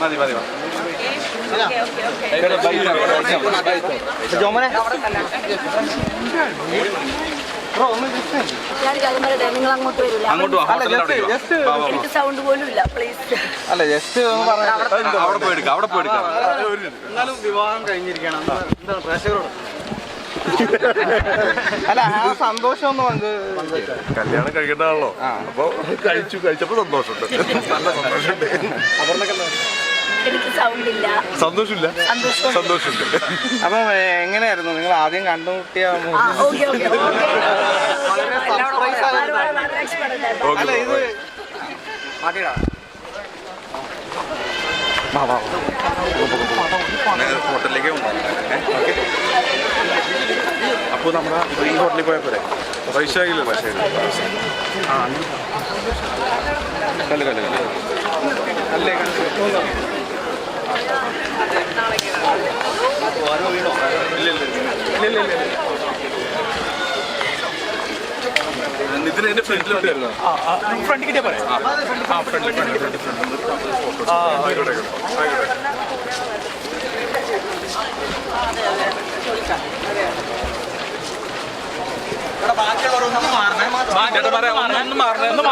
മതി മതി ജോമനെ അങ്ങോട്ട് സൗണ്ട് പോലും ഇല്ല പ്ലീസ് അല്ല ജസ്റ്റ് അവിടെ പോയി എടുക്കാം അവിടെ പോയി എടുക്കാം. എന്നാലും വിവാഹം കഴിഞ്ഞിരിക്കണം എന്താണ് പ്രേക്ഷകരോട്? അല്ല ആ സന്തോഷം ഒന്ന് പങ്ക് കല്യാണം കഴിക്കേണ്ടതാണല്ലോ അപ്പൊ കഴിച്ചു കഴിച്ചപ്പോ സന്തോഷമുണ്ട്. നല്ല സന്തോഷമുണ്ട്. എനിക്ക് സൗണ്ട് ഇല്ല സന്തോഷമില്ല. സന്തോഷം സന്തോഷമുണ്ട്. അപ്പൊ എങ്ങനെയായിരുന്നു? നിങ്ങൾ ആദ്യം കണ്ടുമുട്ടിയ ഓക്കെ ഓക്കെ വളരെ surprise ആയിരുന്നു. അല്ല ഇത് അപ്പൊ നമ്മുടെ ഈ ഹോട്ടലിൽ പോയാൽ പോരെ പൈസ ആ കല്ല് കല്ല് കല്ല് അല്ലേ ഇതിന് എന്റെ ഫ്രണ്ടിൽ വന്നിരുന്നു ഫ്രണ്ട് കിട്ടിയാ പറയാം ആ ഫ്രണ്ട് ആയിക്കോട്ടെ ആയിക്കോട്ടെ ചേട്ടന്മാരെ ഒന്ന് മാറണേ ഒന്ന്